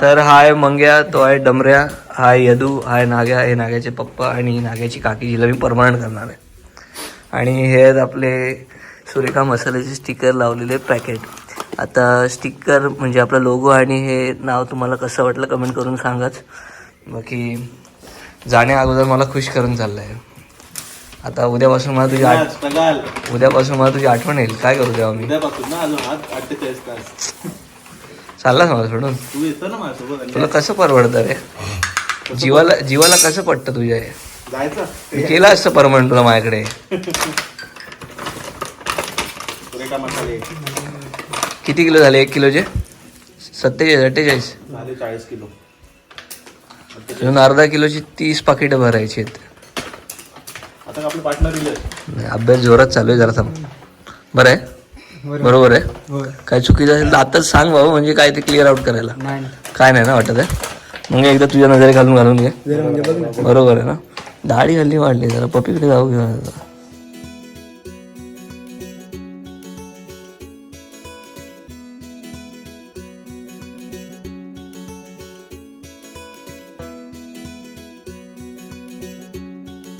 तर हा आहे मंग्या तो आहे डमऱ्या हा आहे यदू हा आहे नाग्या हे नाग्याचे पप्पा आणि नाग्याची काकी जिला मी परमनंट करणार आहे. आणि हे आहेत आपले सुरेखा मसाल्याचे स्टिकर लावलेले पॅकेट आता स्टिकर म्हणजे आपला लोगो आणि हे नाव तुम्हाला कसं वाटलं कमेंट करून सांगाच. बाकी जाण्या अगोदर मला खुश करून चाललं आहे आता उद्यापासून मला तुझी आठ उद्यापासून मला तुझी आठवण येईल. काय करू तेव्हा मी? उद्यापासून ना अजून आठ अठ्ठेचाळीस तास. चाललास मला सोडून. तू येतो ना माझ्यासोबत तुला कसं परवडतं रे? जीवाला जीवाला कसं पटतं तुझ्या? हे? जायचं? मी केलं असतं परमनंट तुला माझ्याकडे. मसाले. किती किलो झाले? एक किलोचे? सत्तेचाळीस अठ्ठेचाळीस? झाले चाळीस किलो. अजून अर्धा किलोची तीस पाकिटं भरायची आहेत. आता आपले पार्टनर दिले नाही, अभ्यास जोरात चालू आहे जरा थांब. बरं आहे? बरोबर. आहे. काय चुकीचं असेल तर आताच सांग बाबा म्हणजे काय ते क्लिअर आउट करायला. काय नाही ना वाटत आहे. मग एकदा तुझ्या नजरे घालून घालून घे. बरोबर आहे ना. दाढी हल्ली वाढली जरा पप्पीकडे जाऊ घेऊन.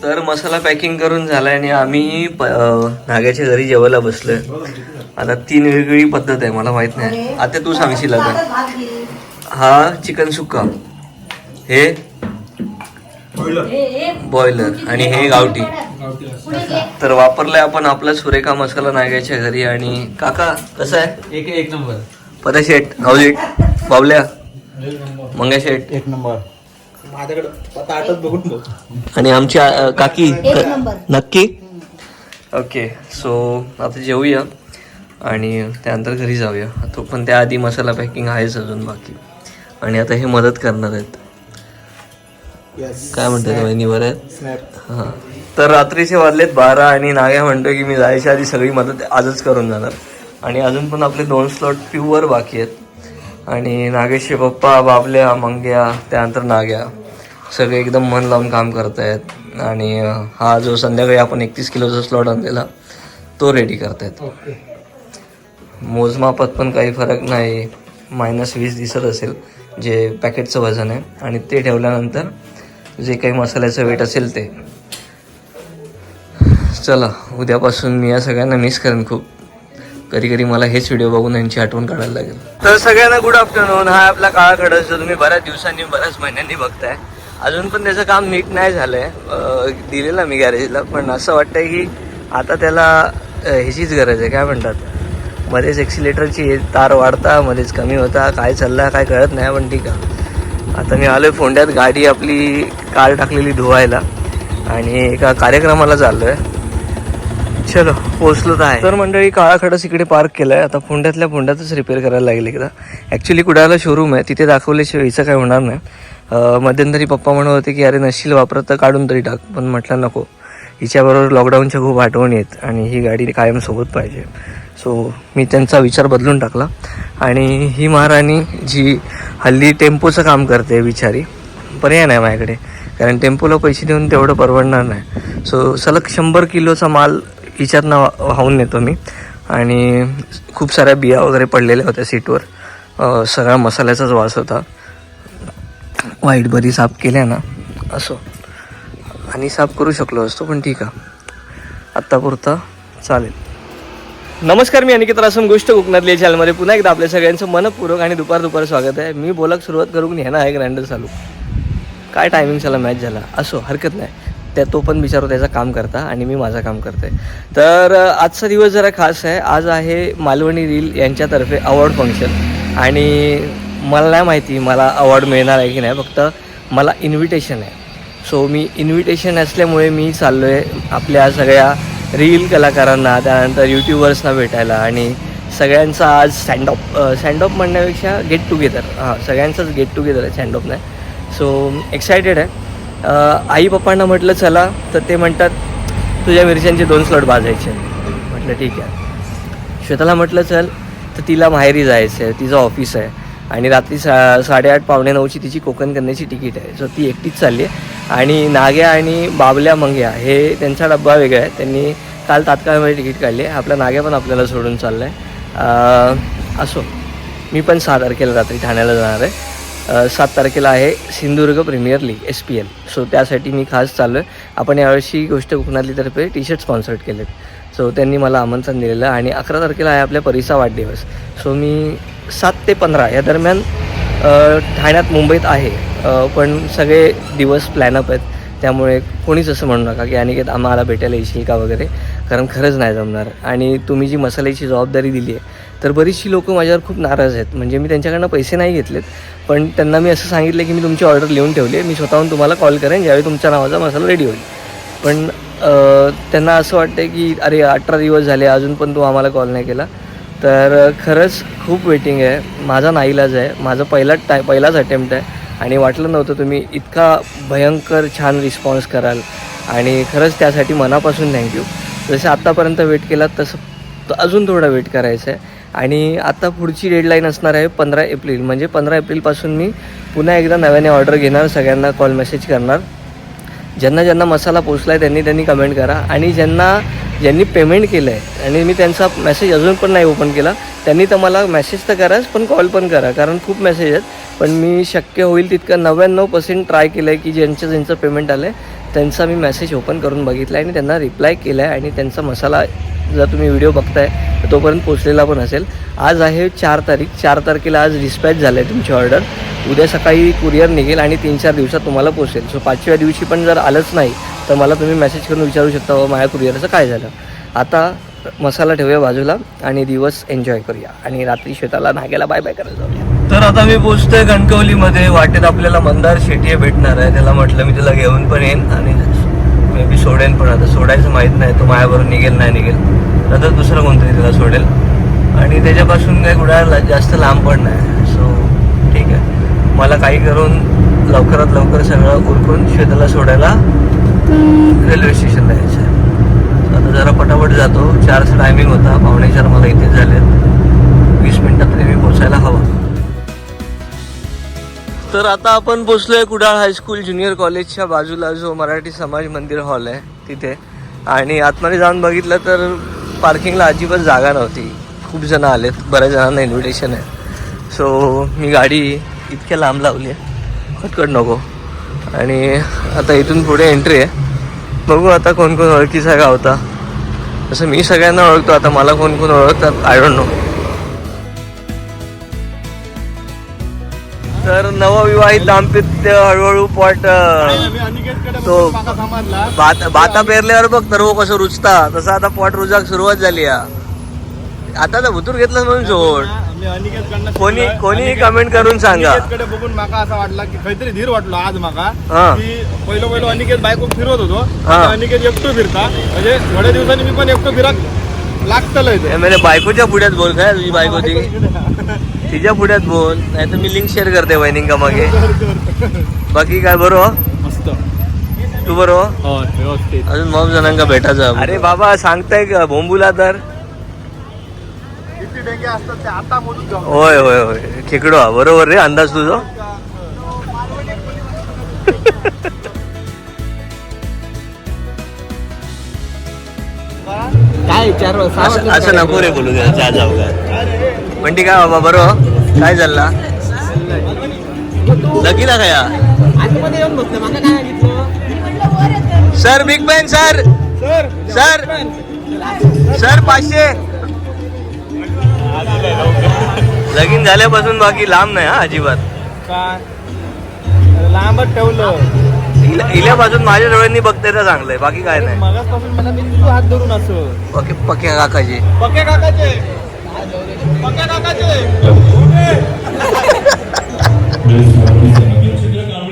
तर मसाला पॅकिंग करून झालाय आणि आम्ही नाग्याच्या घरी जेवायला बसलोय. आता तीन वेगवेगळी पद्धत आहे मला माहीत नाही. आता तू सांगशील आता हा चिकन सुक्का. हे? बॉयलर आणि हे गावठी. तर वापरलाय आपण आपला सुरेखा मसाला नाग्याच्या घरी आणि काका कसं आहे? एक एक नंबर. पता शेट हाऊजेट बावल्या मंग्या शेट. एक नंबर. माझ्याकडे आता आठच बघून बघ आणि आमची काकी एक नंबर. नक्की? ओके सो आता जेवूया. आणि त्यानंतर घरी जाऊया. तो पण त्याआधी मसाला पॅकिंग आहेच अजून बाकी. आणि आता हे मदत करणार आहेत. काय म्हणतात वहिनी बरं आहेत? हां. तर रात्रीचे वाजलेत बारा आणि नाग्या म्हणतो की मी जायच्या आधी सगळी मदत आजच करून जाणार. आणि अजून पण आपले दोन स्लॉट प्युअर बाकी आहेत. आणि नागेशचे पप्पा बाबल्या मंग्या त्यानंतर नाग्या. सगळे एकदम मन लावून काम करत आहेत आणि हा जो संध्याकाळी आपण एकतीस किलोचा स्लॉट आणलेला तो रेडी करतायत. मोजमापात पण काही फरक नाही. मायनस वीस दिसत असेल जे पॅकेटचं वजन आहे. आणि ते ठेवल्यानंतर जे काही मसाल्याचं वेट असेल ते. चला उद्यापासून मी या सगळ्यांना मिस करेन खूप. कधी कधी मला हेच व्हिडिओ बघून यांची आठवण काढायला लागेल. तर सगळ्यांना गुड आफ्टरनून हा आपला काळा खडस जो तुम्ही बऱ्याच दिवसांनी बऱ्याच महिन्यांनी बघताय. अजून पण त्याचं काम नीट नाही झालंय. आहे दिलेलं मी गॅरेजला पण असं वाटतंय की आता त्याला ह्याचीच गरज आहे. काय म्हणतात? मध्येच एक्सिलेटरची तार वाढता मध्येच कमी होता. काय चाललं काय कळत नाही पण ठीक आहे. आता मी आलोय फोंड्यात गाडी आपली कार टाकलेली धुवायला. आणि एका कार्यक्रमाला चाललोय. चलो पोचलो तर आहे. तर मंडळी काळा खडस इकडे पार्क केलंय. आता फोंड्यातल्या फोंड्यातच रिपेअर करायला लागेल एकदा. ॲक्च्युली कुडाळला शोरूम आहे. तिथे दाखवल्याशिवाय हिचं काय होणार नाही. मध्यंतरी पप्पा म्हणत होते की अरे नशील वापरत तर काढून तरी टाक. पण म्हटलं नको. हिच्याबरोबर लॉकडाऊनच्या खूप आठवणी आहेत आणि ही गाडी कायम सोबत पाहिजे. सो मी त्यांचा विचार बदलून टाकला. आणि ही महाराणी जी हल्ली टेम्पोचं काम करते बिचारी पर्याय नाही माझ्याकडे. कारण टेम्पोला पैसे देऊन तेवढं परवडणार नाही. सो सलग शंभर किलोचा माल हिच्यातनं वा- वाहून नेतो मी. आणि खूप साऱ्या बिया वगैरे पडलेल्या होत्या सीटवर. सगळा मसाल्याचाच वास होता. वाईट बरी साफ केल्या ना असो. आणि साफ करू शकलो असतो पण ठीक आहे. आत्तापुरता चालेल. नमस्कार मी अनिकेत रासम गोष्ट कोकणातली चॅनलमध्ये पुन्हा एकदा आपल्या सगळ्यांचं मनपूर्वक आणि दुपार दुपार स्वागत आहे. मी बोलक सुरुवात करून ह्याना आहे ग्रँडर चालू. काय टायमिंग झाला मॅच झाला? असो हरकत नाही. त्या तो पण बिचारो त्याचं काम करता आणि मी माझं काम करते तर आजचा दिवस जरा खास आहे. आज आहे मालवणी रील यांच्यातर्फे अवॉर्ड फंक्शन आणि मला नाही माहिती मला अवॉर्ड मिळणार आहे की नाही. फक्त मला इन्व्हिटेशन आहे. सो मी इन्व्हिटेशन असल्यामुळे मी चाललो आहे आपल्या सगळ्या रील कलाकारांना त्यानंतर यूट्यूबर्सना भेटायला आणि सगळ्यांचा आज स्टँडअप स्टँडअप म्हणण्यापेक्षा गेट टुगेदर हां सगळ्यांचाच गेट टुगेदर आहे स्टँडअप नाही सो एक्सायटेड आहे. आई पप्पांना म्हटलं चला. तर ते म्हणतात तुझ्या मिरच्यांचे दोन स्लॉट भाजायचे. म्हटलं ठीक आहे. श्वेताला म्हटलं चल. तर तिला माहेरी जायचं आहे तिचं ऑफिस आहे. आणि रात्री सा साडेआठ पावणे नऊची तिची कोकण करण्याची तिकीट आहे. सो ती एकटीच चालली आहे. आणि नाग्या आणि बाबल्या मंग्या हे त्यांचा डब्बा वेगळा आहे. त्यांनी काल तात्काळमध्ये तिकीट काढली आहे. आपला नाग्या पण आपल्याला सोडून चालला आहे असो. मी पण सहा तारखेला रात्री ठाण्याला जाणार आहे. सात तारखेला आहे Sindhudurg premier league S P L so त्यासाठी मी खास चाललो आहे आपण यावर्षी गोष्ट कोकणातली तर्फे टी शर्ट स्पॉन्सर्ड केलेत. सो त्यांनी मला आमंत्रण दिलेलं आणि अकरा तारखेला आहे आपल्या परीचा वाढदिवस. सो मी सात ते पंधरा या दरम्यान ठाण्यात मुंबईत आहे. पण सगळे दिवस प्लॅनअप आहेत. त्यामुळे कोणीच असं म्हणू नका की अनिकेत आम्हाला भेटायला येशील का वगैरे कारण खरंच नाही जमणार. आणि तुम्ही जी मसाल्याची जबाबदारी दिली आहे तर बरीचशी लोकं माझ्यावर खूप नाराज आहेत. म्हणजे मी त्यांच्याकडनं पैसे नाही घेतलेत पण त्यांना मी असं सांगितलं की मी तुमची ऑर्डर लिहून ठेवली आहे. मी स्वतःहून तुम्हाला कॉल करेन ज्यावेळी तुमच्या नावाचा मसाला रेडी होईल. पण त्यांना असं वाटतं की अरे अठरा दिवस झाले अजून पण तू आम्हाला कॉल नाही केला. तर खरंच खूप वेटिंग आहे. माझा नाईलाज आहे. माझा पहिलाच टाय पहिलाच अटेम्प्ट आहे. आणि वाटलं नव्हतं तुम्ही इतका भयंकर छान रिस्पॉन्स कराल. आणि खरंच त्यासाठी मनापासून थँक्यू जसं आत्तापर्यंत वेट केलात तसं अजून थोडा वेट करायचं आहे आणि आता पुढची डेडलाईन असणार आहे पंधरा एप्रिल. म्हणजे पंधरा एप्रिलपासून मी पुन्हा एकदा नव्याने ऑर्डर घेणार सगळ्यांना कॉल मेसेज करणार. ज्यांना ज्यांना मसाला पोचला आहे त्यांनी त्यांनी कमेंट करा. आणि ज्यांना ज्यांनी पेमेंट केलं आहे आणि मी त्यांचा मेसेज अजून पण नाही ओपन केला त्यांनी तर मला मेसेज तर कराच पण कॉल पण करा कारण खूप मेसेज आहेत. पण मी शक्य होईल तितकं नव्याण्णव पर्सेंट ट्राय केलं आहे की ज्यांचं ज्यांचं पेमेंट आलं आहे त्यांचा मी मेसेज ओपन करून बघितला आहे आणि त्यांना रिप्लाय केला आहे आणि त्यांचा मसाला जर तुम्ही व्हिडिओ बघताय तोपर्यंत पोचलेला पण असेल. आज आहे चार तारीख. चार तारखेला आज डिस्पॅच झालं आहे तुमची ऑर्डर उद्या सकाळी कुरिअर निघेल आणि तीन चार दिवसात तुम्हाला पोचेल. सो पाचव्या दिवशी पण जर आलंच नाही तर मला तुम्ही मेसेज करून विचारू शकता व माझ्या कुरिअरचं काय झालं? आता मसाला ठेवूया बाजूला आणि दिवस एन्जॉय करूया. आणि रात्री शेताला नाग्याला बाय बाय करायला जाऊया. तर आता मी पोचतोय कणकवलीमध्ये वाटेत आपल्याला मंदार शेटी भेटणार आहे. त्याला म्हटलं मी तुला घेऊन पण येईन आणि मे बी सोडेन पण. आता सोडायचं माहीत नाही. तो मायावरून निघेल नाही निघेल. नंतर दुसरं कोणतरी त्याला सोडेल. आणि त्याच्यापासून काही कुठं जास्त लांब पण नाही. सो ठीक आहे. मला काही करून लवकरात लवकर सगळं उरकून शेताला सोडायला रेल्वे स्टेशनला यायचं आहे आता जरा पटापट जातो. चारचा टायमिंग होता. पावणे चार मला इथे झाले वीस मिनिटात तरी मी पोचायला हवा. तर आता आपण पोचलोय कुडाळ हायस्कूल ज्युनियर कॉलेजच्या बाजूला जो मराठी समाज मंदिर हॉल आहे तिथे. आणि आतमध्ये जाऊन बघितलं तर पार्किंगला अजिबात जागा नव्हती. खूप जण आलेत बऱ्याच जणांना इन्व्हिटेशन आहे. सो मी गाडी इतक्या लांब लावली आहे. खटखट नको. आणि आता इथून पुढे एंट्री आहे. बघू आता कोण कोण ओळखीचा गावता जसं मी सगळ्यांना ओळखतो आता मला कोण कोण ओळखतात आय डोंट नो नवविवाहित दाम्पत्य हळूहळू पॉट तो भात भाता पेरल्यावर बघ तर कसं रुजता तसं आता पॉट रुजाक सुरुवात झाली हा. आता तर भुतूर घेतलं म्हणून सोड. कोणी कोणी कमेंट करून सांगा. बघून माका असं वाटला की काहीतरी धीर वाटलो आज माका हा. की पहिलं पहिलं अनिकेत बायको फिरवत होतो. हा. अनिकेत एकटो फिरता. म्हणजे थोड्या दिवसांनी मी पण एकटो फिराक लागतलं मेरे बायकोच्या पुढ्यात बोल काय तुझी बायको ती तिच्या पुढ्यात बोल नाही तर मी लिंक शेअर करते वहिनींका मागे. बाकी काय बरोबर मस्त. तू बरोबर हो? व्यवस्थित. अजून मग जणांका भेटायचं अरे बाबा सांगताय का? भोंबूला तर. किती डेंगे असतात ते आता मोजून जाऊ होय होय होय. खेकडो हा बरोबर रे अंदाज तुझा? काय चार असं असं नको रे बोलू द्या जा जाऊ का ठीक आहे बाबा बरोबर काय चालला? लगीला काय काय सर बिग बॅन सर. सर सर सर पाचशे. लगीन झाल्यापासून बाकी लांब नाही हा अजिबात. काय लांबच ठेवलं इल्या- इल्यापासून माझ्या डोळ्यांनी बघते तर चांगलंय बाकी काय नाही. मगासपासून मला मी हात धरून असं. पक्के पक्के काकाची. पक्के काकाचे.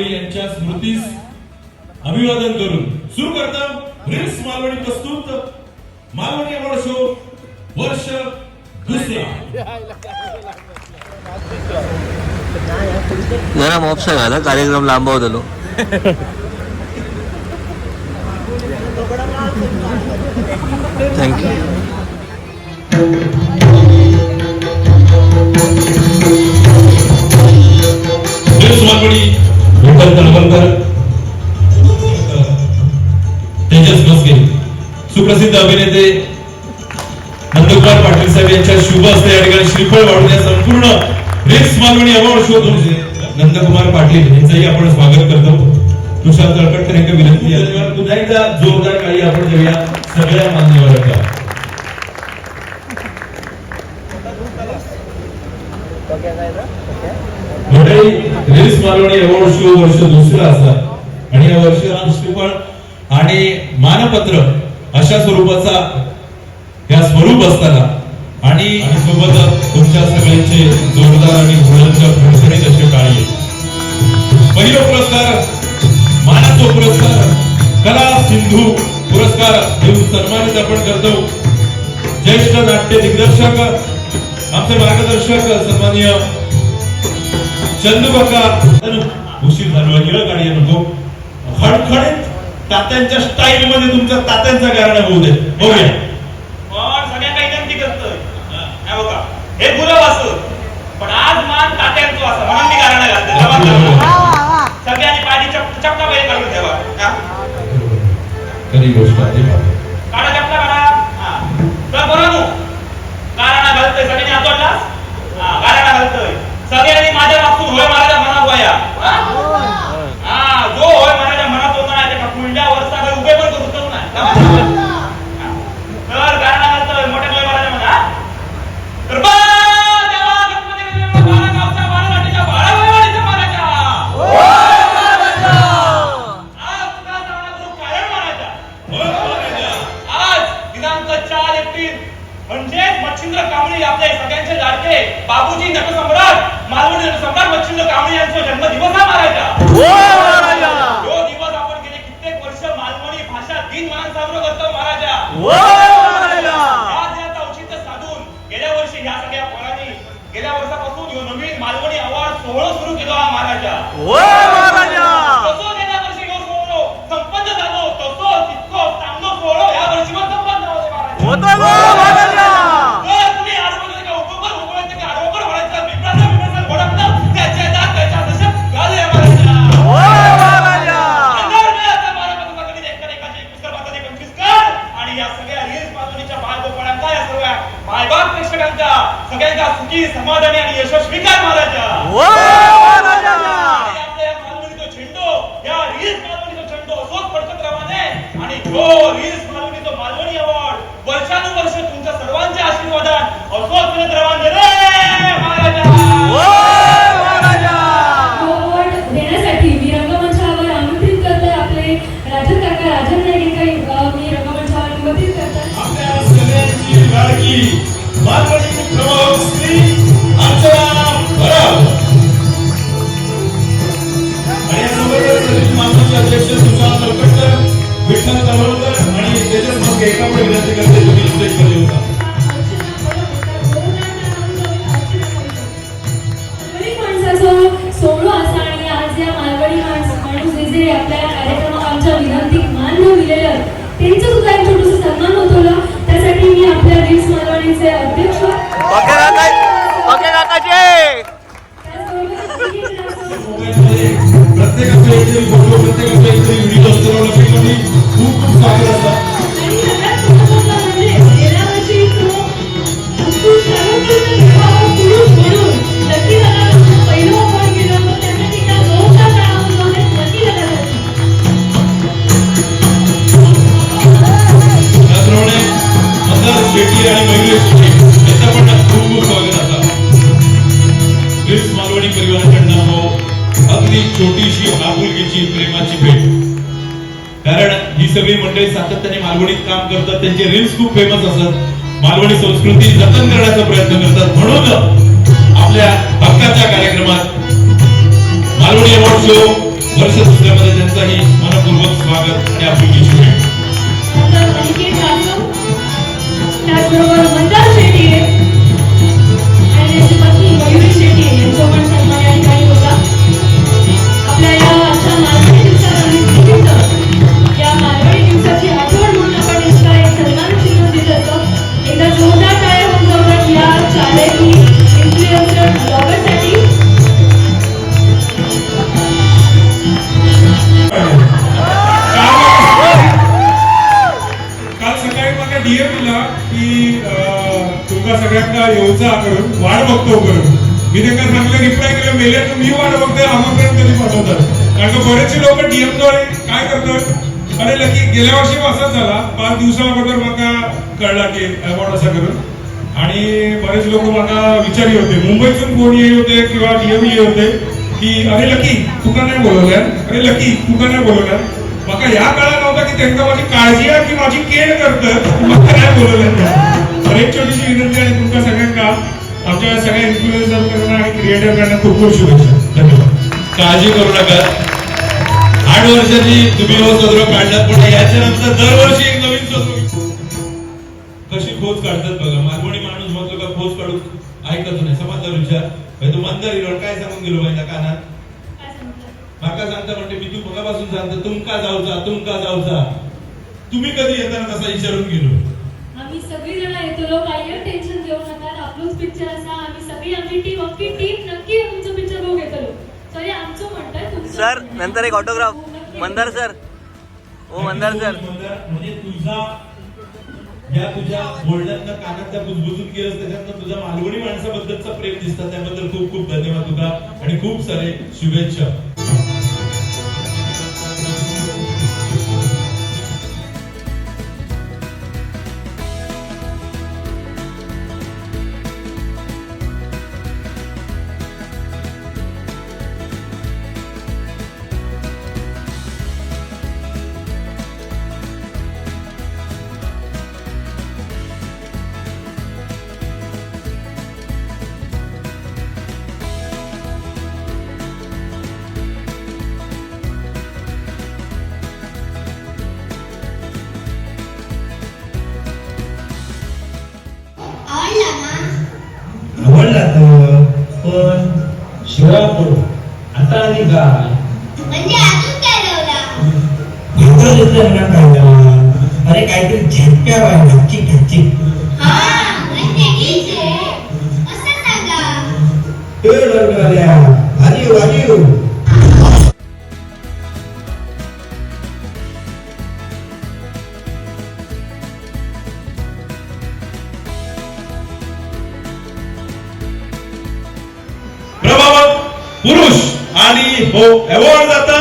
यांच्या स्मृतीस अभिवादन करून सुरू करता रिल्स मालवणी प्रस्तुत मालवणी अवॉर्ड शो वर्ष दुसरा जरा मॉपसा झाला कार्यक्रम लांबवतलो. थँक्यू सुप्रसिद्ध अभिनेते नंदकुमार पाटील साहेब यांच्या शुभ असते या ठिकाणी श्रीफळ वाढवण्या संपूर्ण रेक्स मालवणी अवॉर्ड शो दोनशे नंदकुमार पाटील यांचंही आपण स्वागत करतो. तुषार तळपटकर यांना विनंती पुन्हा जोरदार काही आपण देऊया सगळ्या मान्यवरांना. पोलीस मालवणी अवॉर्ड शो वर्ष दुसरं असतात. आणि या वर्षी रामश्रीफळ आणि मानपत्र अशा स्वरूपाचा या स्वरूप असताना आणि सोबतच तुमच्या सगळ्यांचे जोरदार आणि मुलांच्या भरभरीत असे टाळी. पहिलं पुरस्कार मानाचा पुरस्कार कला सिंधू पुरस्कार देऊन सन्मानित आपण करतो. ज्येष्ठ नाट्य दिग्दर्शक आमचे मार्गदर्शक सन्मान्य चंदुकाका उशीर झालो निळ नको खडखडीत तात्यांच्या स्टाईल मध्ये तुमच्या तात्यांचा गाराणा होऊ दे. बघूया. पण सगळ्या काही त्यांची करतोय. काय बघा. हे गुलाब असं पण आज मान तात्यांचं असं म्हणून मी गारणा घालतो सगळ्यांनी पाणी चपटा पाहिजे काढून ठेवा. खरी गोष्ट आहे काम करतात त्यांचे रील्स खूप फेमस असतात. मालवणी संस्कृती जतन करण्याचा प्रयत्न करतात. म्हणून आपल्या हक्काच्या कार्यक्रमात मालवणी अवॉर्ड शो वर्ष दुसऱ्यामध्ये त्यांचाही मनपूर्वक स्वागत आणि आपली त्याचबरोबर मंदार शेट्टी आणि त्याची पत्नी मयुरी शेट्टी यांचं पण नको मी त्यांना सांगलं रिप्लाय केलं मेले तर मी आमंत्रण कधी पाठवतात? कारण बरेचसे लोक डीएमद्वारे काय करतात? अरे लकी गेल्या वर्षी असाच झाला. पाच दिवसा अगोदर मला कळला की अवॉर्ड असा करून. आणि बरेच लोक मला विचारी होते. मुंबईतून कोण ये होते किंवा डीएम ये होते? की अरे लकी तुका नाही बोलवल्या? अरे लकी तुका नाही बोलवल्या? मला ह्या काळात नव्हता की त्यांना माझी काळजी आहे की माझी केअर करतं मला नाही बोलवल्या. तर एक छोटीशी विनंती आहे तुमका सगळ्यांना. आमच्या सगळ्या इन्फ्लुएन्सर आणि क्रिएटरकडनं खूप खूप शुभेच्छा. धन्यवाद. काळजी करू नका. आठ वर्षांनी तुम्ही हो सदर काढलात पण याच्यानंतर दरवर्षी एक नवीन सदर कशी खोज काढतात बघा मालवणी माणूस म्हटलं का खोज काढून ऐकत नाही. समांतर विचार तू मंदार इरोड काय सांगून गेलो माझ्या कानात? माका सांगता म्हणते मी तू मगापासून सांगतो तुमका जाऊचा तुमका जाऊचा तुम्ही कधी येताना तसा विचारून गेलो? आम्ही सगळी जण येतो काही टेन्शन घेऊ नका. आपलोच पिक्चर असा आम्ही सगळी आमची टीम अख्खी टीम नक्की तुमचं पिक्चर बघू येतलो सॉरी आमचं म्हणताय सर नंतर एक ऑटोग्राफ. मंदार सर ओ मंदार सर मंदार, म्हणजे तुझा या तुझ्या बोलण्यातनं कानातल्या बुजबुजून गेलंस त्याच्यातनं तुझ्या मालवणी माणसाबद्दलचा प्रेम दिसतं त्याबद्दल खूप खूप धन्यवाद तुला आणि खूप सारे शुभेच्छा. पुरुष आणि हो अवॉर्ड जाता.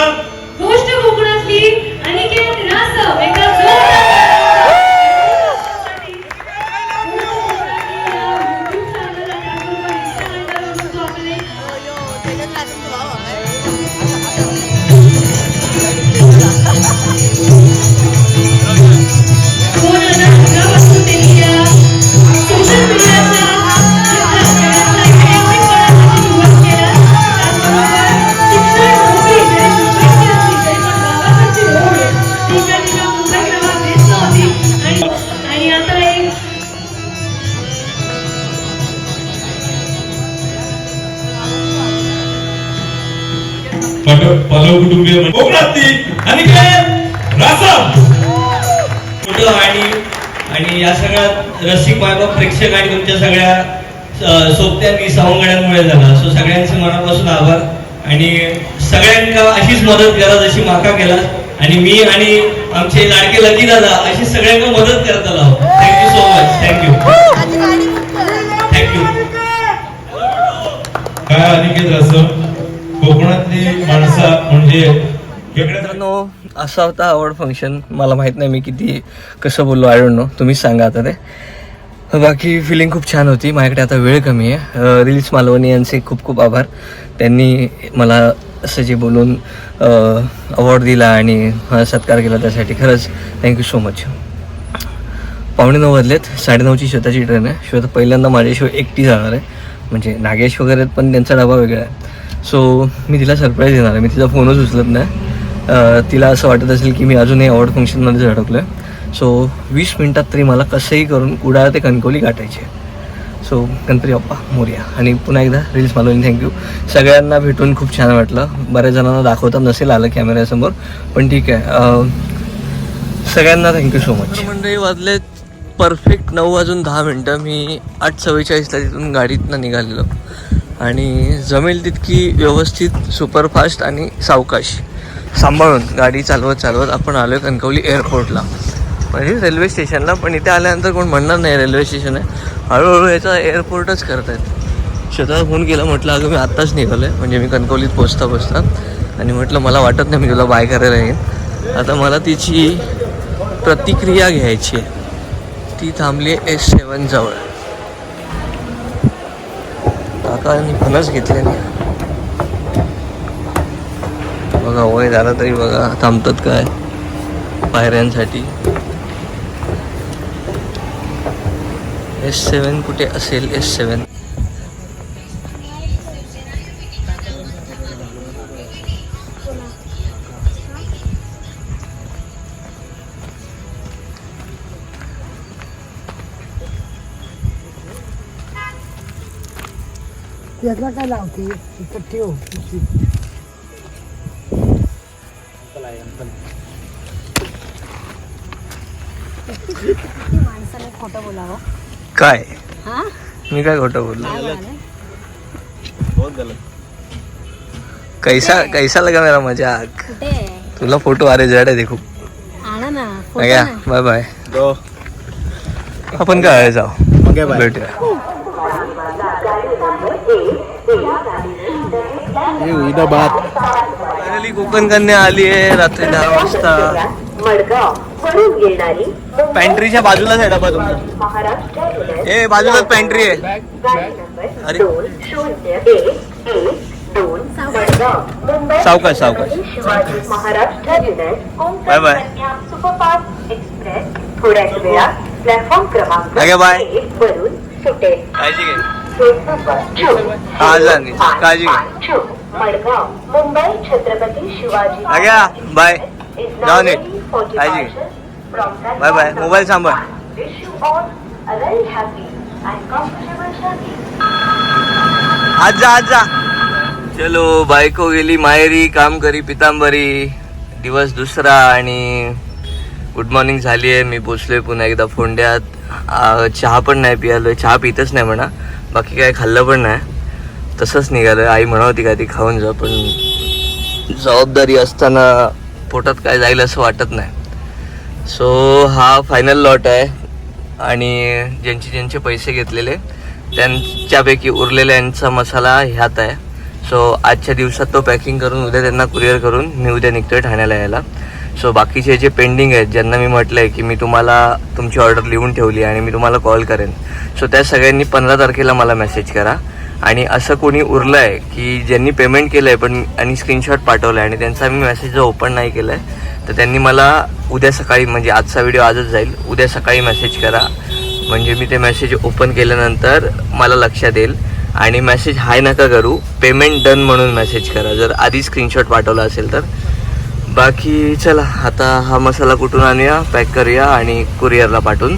पालव कुटुंबीय म्हणजे कोकणातली. आणि काय आणि आणि या सगळ्या रसिक मायबाप प्रेक्षक आणि तुमच्या सगळ्या सोबत्यांनी सवंगड्यांमुळे झाला. सो सगळ्यांचे मनापासून आभार. आणि सगळ्यांना अशीच मदत करा जशी माका केला. आणि मी आणि आमचे लाडके लकी दादा अशी सगळ्यांना मदत करता लाव thank you so much thank you thank you काय अनिकेत रासम कोकणातली माणसं म्हणजे मित्रांनो असा होता आवड फंक्शन मला माहीत नाही मी किती कसं बोललो आय डोंट नो तुम्हीच सांगा आता ते. बाकी फिलिंग खूप छान होती. माझ्याकडे आता वेळ कमी आहे. रिलीज मालवणी यांचे खूप खूप आभार. त्यांनी मला असं जे बोलून अवॉर्ड दिला आणि सत्कार केला त्यासाठी खरंच थँक्यू सो मच पावणे नऊ वाजलेत. साडेनऊची श्वेताची ट्रेन आहे. श्वेता पहिल्यांदा माझ्याशिवाय एकटी जाणार आहे. म्हणजे नागेश वगैरे आहेत, पण त्यांचा डबा वेगळा आहे. सो मी तिला सरप्राईज देणार आहे. मी तिचा फोनच उचलत नाही. तिला असं वाटत असेल की मी अजूनही अवॉर्ड फंक्शनमध्ये अडकलो आहे सो वीस मिनटात तरी मला कसंही करून कुडाळ ते कणकवली गाठायची आहे. सो गणपती बाप्पा मोर्या. आणि पुन्हा एकदा रील्स मालवणी थँक्यू सगळ्यांना भेटून खूप छान वाटलं. बऱ्याच जणांना दाखवता नसेल आलं कॅमेऱ्यासमोर पण ठीक आहे. सगळ्यांना थँक्यू सो मच मंडळी वाजले परफेक्ट नऊ वाजून दहा मिनटं. मी आठ चव्वेचाळीसला तिथून गाडीतनं निघालेलो. आणि जमेल तितकी व्यवस्थित सुपरफास्ट आणि सावकाश. सांभाळून गाडी चालवत चालवत आपण आलो आहे कणकवली एअरपोर्टला म्हणजे रेल्वे स्टेशनला पण इथे आल्यानंतर कोण म्हणणार नाही रेल्वे स्टेशन आहे. हळूहळू याचा एअरपोर्टच करत आहेत स्वतः फोन केला म्हटलं अगं मी आत्ताच निघालो आहे म्हणजे मी कणकवलीत पोचता पोचता. आणि म्हटलं मला वाटत नाही मी तुला बाय करायला येईन. आता मला तिची प्रतिक्रिया घ्यायची आहे. ती थांबली एस सेवनजवळ जवळ काकांनी फणस घेतले बघा वय झालं तरी बघा थांबतात काय? पायऱ्यांसाठी. एस सेवन कुठे असेल? एस सेवन काय लावते? इथं ठेव. माणसाने खोटं बोलावं? काय? हा? मी काय खोटं बोललो? कैसा कैसा लगा मेरा मजाक? कुठे? तुला फोटो अरे जड आहे आणा ना फोटो ना. बाय बाय आपण काय जाऊ? भेटूया. फायनली कोकण कन्या आली आहे रात्री दहा वाजता. पॅन्ट्रीच्या बाजूलाच आहे डबा तुमचा. ए बाजूलाच पॅन्ट्री आहे. अरे. सावकाश सावकाश. Bye bye. थोड्याच वेळात प्लॅटफॉर्म क्रमांक अगे बाय. एक वरून सुटेल काळजी घे काळजी बाय. जाऊ काळजी बाय बाय. मोबाईल सांभाळ. आज जा आज जा. चलो बायको गेली माहेरी काम करी पितांबरी. दिवस दुसरा आणि गुड मॉर्निंग झाली आहे. मी पोचलोय पुन्हा एकदा फोंड्यात. चहा पण नाही पियालोय. चहा पितच नाही म्हणा. बाकी काय खाल्लं पण नाही. तसंच निघालं आई म्हणत होती का ती खाऊन जा पण जबाबदारी असताना पोटात काय जाईल असं वाटत नाही. सो हा फायनल लॉट आहे. आणि ज्यांचे ज्यांचे पैसे घेतलेले त्यांच्यापैकी उरलेल्यांचा मसाला ह्यात आहे. सो आजच्या दिवसात तो पॅकिंग करून उद्या त्यांना कुरिअर करून मी उद्या निघतोय ठाण्याला यायला. सो बाकीचे जे पेंडिंग आहेत ज्यांना मी म्हटलं आहे की मी तुम्हाला तुमची ऑर्डर लिहून ठेवली आणि मी तुम्हाला कॉल करेन. सो त्या सगळ्यांनी पंधरा तारखेला मला मेसेज करा. आणि असं कोणी उरलं आहे की ज्यांनी पेमेंट केलं आहे पण आणि स्क्रीनशॉट पाठवला आहे आणि त्यांचा मी मेसेज जर ओपन नाही केला आहे तर त्यांनी मला उद्या सकाळी म्हणजे आजचा व्हिडिओ आजच जाईल उद्या सकाळी मेसेज करा. म्हणजे मी ते मेसेज ओपन केल्यानंतर मला लक्षात येईल. आणि मेसेज हाय नका करू पेमेंट डन म्हणून मेसेज करा. जर आधी स्क्रीनशॉट पाठवला असेल तर. बाकी चला आता हा मसाला कुठून आणूया? पॅक करूया आणि कुरिअरला पाठवून.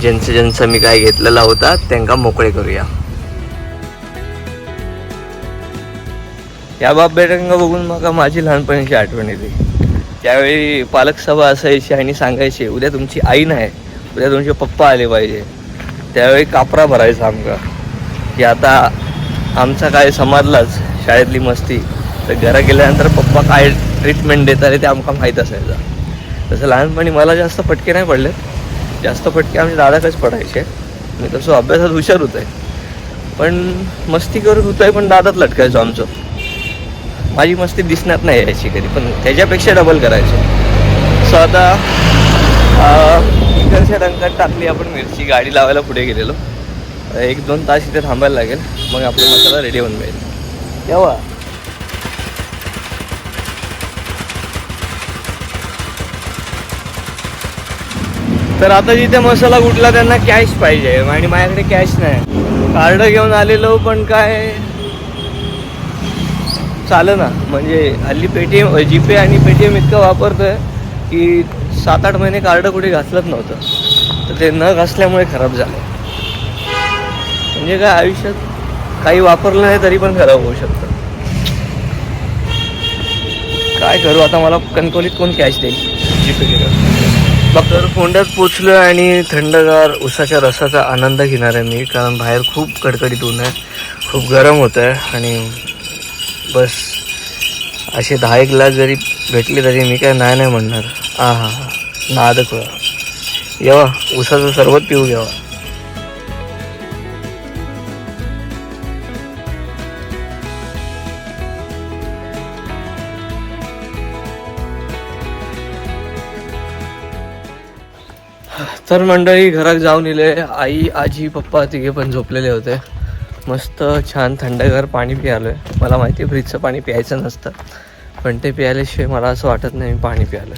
ज्यांचं ज्यांचं मी काय घेतलेला होता त्यांना मोकळे करूया. या बाप बेटांना बघून मग माझी लहानपणीची आठवण येते. त्यावेळी पालक सभा असायची आणि सांगायचे उद्या तुमची आई नाही. उद्या तुमचे पप्पा आले पाहिजे. त्यावेळी कापरा भरायचा आमका. की आता आमचा काय समाजलाच शाळेतली मस्ती. तर घरा गेल्यानंतर पप्पा काय ट्रीटमेंट देताना ते आमकां माहीत असायचं. तसं लहानपणी मला जास्त फटके नाही पडले. जास्त फटके आमच्या दादाकच पडायचे. मी तसं अभ्यासात हुशार होत आहे पण मस्ती करत होतोय पण दादात लटकायचो आमचं. माझी मस्ती दिसण्यात नाही यायची कधी पण त्याच्यापेक्षा डबल करायचो. सो आता इकडच्या डंकात टाकली आपण मिरची गाडी लावायला पुढे गेलेलो. एक दोन तास इथे थांबायला लागेल. मग आपला मसाला रेडी होऊन जाईल. तेव्हा तर आता जिथे मसाला कुठला त्यांना कॅश पाहिजे. आणि माझ्याकडे कॅश नाही. कार्ड घेऊन आलेलो पण काय? चालं ना. म्हणजे हल्ली पेटीएम जीपे आणि पेटीएम इतकं वापरतोय की सात आठ महिने कार्ड कुठे घासलंच नव्हतं. तर ते न घासल्यामुळे खराब झालं. म्हणजे काय आयुष्यात काही वापरलं नाही तरी पण खराब होऊ शकतं. काय करू आता? मला कणकोलीत कोण कॅश देईल? जीपे केलं तर कोंड्यात पोचलो आणि थंडगार उसाच्या रसाचा आनंद घेणार आहे मी कारण बाहेर खूप कडकडीत ऊन आहे खूप गरम होत आहे आणि बस असे दहा एक ग्लास जरी भेटले तरी मी काय नाही नाही म्हणणार. हां हा हा. नाद खुळा येवा उसाचं सरबत पिऊ घ्यावा. तर मंडळी घरात जाऊन इले. आई आजी पप्पा तिघे पण झोपलेले होते. मस्त छान थंडगार पाणी प्यायलोय. मला माहिती आहे फ्रीजचं पाणी प्यायचं नसतं. पण ते प्यायल्याशिवाय मला असं वाटत नाही मी पाणी प्यायलं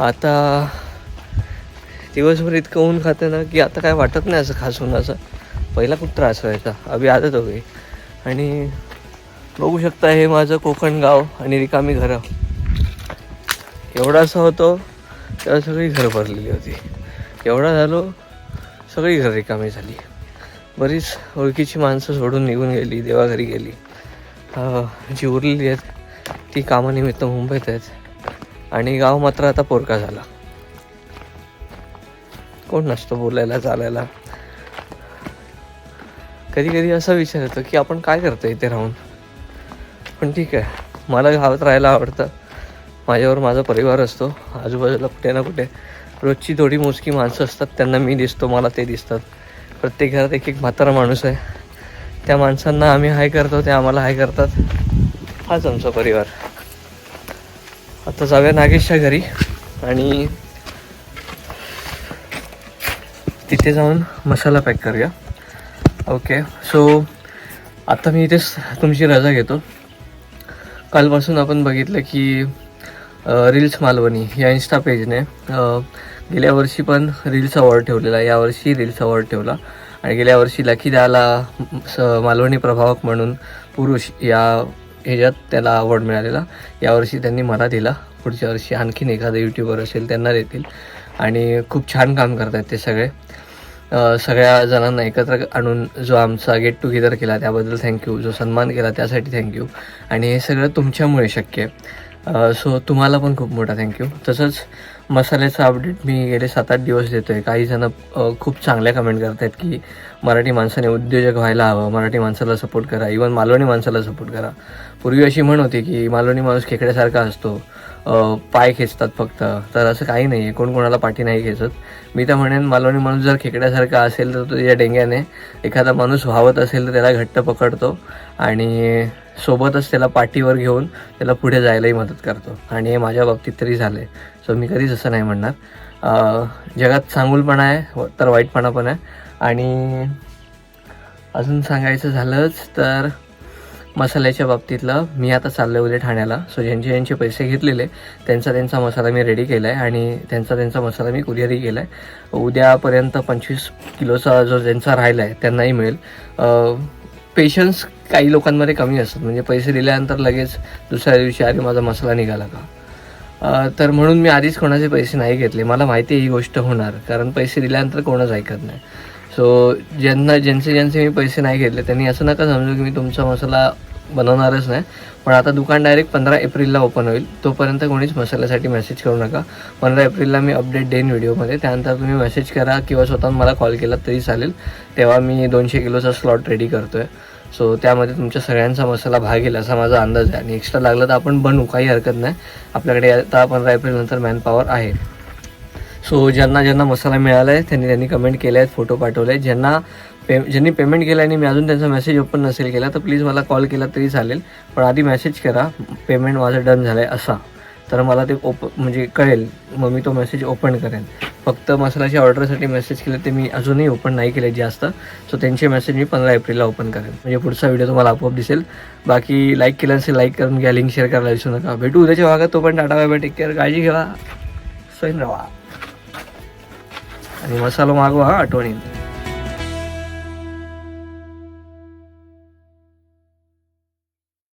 आता दिवसभर इतकं ऊन खाते ना की आता काय वाटत नाही असं खास उन्हाचं. पहिला खूप त्रास व्हायचा. अभि आदत हो गई. आणि बघू शकता हे माझं कोकण गाव आणि रिकामी घरं. एवढा असा होतो तेव्हा सगळी घरं भरलेली होती. एवढा झालो सगळी घर रिकामी झाली. बरीच ओळखीची माणसं सोडून निघून गेली देवाघरी गेली. जी उरलेली आहेत ती कामानिमित्त मुंबईत आहेत. आणि गाव मात्र आता पोरका झाला. कोण नसतो बोलायला चालायला. कधी कधी असा विचार येतो की आपण काय करतो इथे राहून? पण ठीक आहे मला गावात राहायला आवडतं. माझ्यावर माझा परिवार असतो. आजूबाजूला कुठे ना कुठे रोजची थोडी मोजकी माणसं असतात त्यांना मी दिसतो मला ते दिसतात. प्रत्येक घरात एक एक म्हातारा माणूस आहे. त्या माणसांना आम्ही हाय करतो ते आम्हाला हाय करतात. हाच आमचा परिवार. आता जाऊया नागेशच्या घरी आणि तिथे जाऊन मसाला पॅक करूया. ओके सो आता मी इथेच तुमची रजा घेतो. कालपासून आपण बघितलं की रील्स मालवणी या इन्स्टा पेजने गेल्या वर्षी पण रील्स अवॉर्ड ठेवलेला यावर्षी रील्स अवॉर्ड ठेवला. आणि गेल्या वर्षी लकी द्याला स मालवणी प्रभावक म्हणून पुरुष या ह्याच्यात त्याला अवॉर्ड मिळालेला. यावर्षी त्यांनी मला दिला पुढच्या वर्षी आणखीन एखादा यूट्यूबर असेल त्यांना देतील. आणि खूप छान काम करत आहेत ते सगळे. सगळ्या जणांना एकत्र आणून जो आमचा गेट टुगेदर केला त्याबद्दल थँक्यू जो सन्मान केला त्यासाठी थँक्यू आणि हे सगळं तुमच्यामुळे शक्य आहे. सो तुम्हाला पण खूप मोठा थँक्यू तसंच मसाल्याचं अपडेट मी गेले सात आठ दिवस देतो आहे काही जण खूप चांगल्या कमेंट करत आहेत की मराठी माणसाने उद्योजक व्हायला हवं. मराठी माणसाला सपोर्ट करा. इवन मालवणी माणसाला सपोर्ट करा. पूर्वी अशी म्हण होती की मालवणी माणूस खेकड्यासारखा असतो. पाय खेचतात फक्त. तर असं काही नाही आहे कोण कोणाला पाठी नाही खेचत. मी तर म्हणेन मालवणी माणूस जर खेकड्यासारखा असेल तर तो डेंग्याने एखादा माणूस व्हावत असेल तर त्याला घट्ट पकडतो. आणि सोबतच त्याला पाठीवर घेऊन त्याला पुढे जायलाही मदत करतो. आणि हे माझ्या बाबतीत तरी झालं आहे सो मी कधीच असं नाही म्हणणार. जगात चांगुलपणा आहे व- तर वाईटपणा पण आहे. आणि अजून सांगायचं झालंच तर मसाल्याच्या बाबतीतलं मी आता चाललो उद्या ठाण्याला. सो ज्यांचे ज्यांचे पैसे घेतलेले त्यांचा त्यांचा मसाला मी रेडी केला आहे आणि त्यांचा त्यांचा मसाला मी कुरिअरही केला आहे उद्यापर्यंत पंचवीस किलोचा जो ज्यांचा राहिला आहे त्यांनाही मिळेल. पेशन्स काही लोकांमध्ये कमी असतात. म्हणजे पैसे दिल्यानंतर लगेच दुसऱ्या दिवशी अरे माझा मसाला निघाला का? तर म्हणून मी आधीच कोणाचे पैसे नाही घेतले. मला माहिती आहे ही गोष्ट होणार. कारण पैसे दिल्यानंतर कोणच ऐकत नाही. सो ज्यांना ज्यांचे ज्यांचे मी पैसे नाही घेतले त्यांनी असं नका समजू की मी तुमचा मसाला बनवणारच नाही. पण आता दुकान डायरेक्ट पंधरा एप्रिलला ओपन होईल. तोपर्यंत कोणीच मसाल्यासाठी मेसेज करू नका. पंधरा एप्रिलला मी अपडेट देईन व्हिडिओमध्ये त्यानंतर तुम्ही मेसेज करा किंवा स्वतः मला कॉल केला तरी चालेल. तेव्हा मी दोनशे किलोचा स्लॉट रेडी करतो आहे सो त्यामध्ये तुमच्या सगळ्यांचा मसाला भागेल असा माझा अंदाज आहे. आणि एक्स्ट्रा लागलं तर आपण बनवू काही हरकत नाही. आपल्याकडे आता पंधरा एप्रिलनंतर मॅनपॉवर आहे. सो ज्यांना ज्यांना मसाला मिळाला आहे त्यांनी त्यांनी कमेंट केले आहेत फोटो पाठवले आहेत. ज्यांना पे ज्यांनी पेमेंट केलं आणि मी अजून त्यांचा मेसेज ओपन नसेल केला तर प्लीज मला कॉल केला तरी चालेल. पण आधी मेसेज करा पेमेंट माझं डन झालं आहे असा. तर मला ते ओप म्हणजे कळेल. मग मी तो मेसेज ओपन करेन. फक्त मसाल्याच्या ऑर्डरसाठी मेसेज केले ते मी अजूनही ओपन नाही केले जास्त. सो त्यांचे मेसेज मी पंधरा एप्रिलला ओपन करेन. म्हणजे पुढचा व्हिडिओ तुम्हाला आपोआप दिसेल. बाकी लाईक केलं असेल लाईक करून घ्या. लिंक शेअर करायला विसरू नका. भेटू उद्याच्या भागात. तो पण tata bye bye take care काळजी घ्या स्वयं राहा आणि मसाला मागवा आठवणी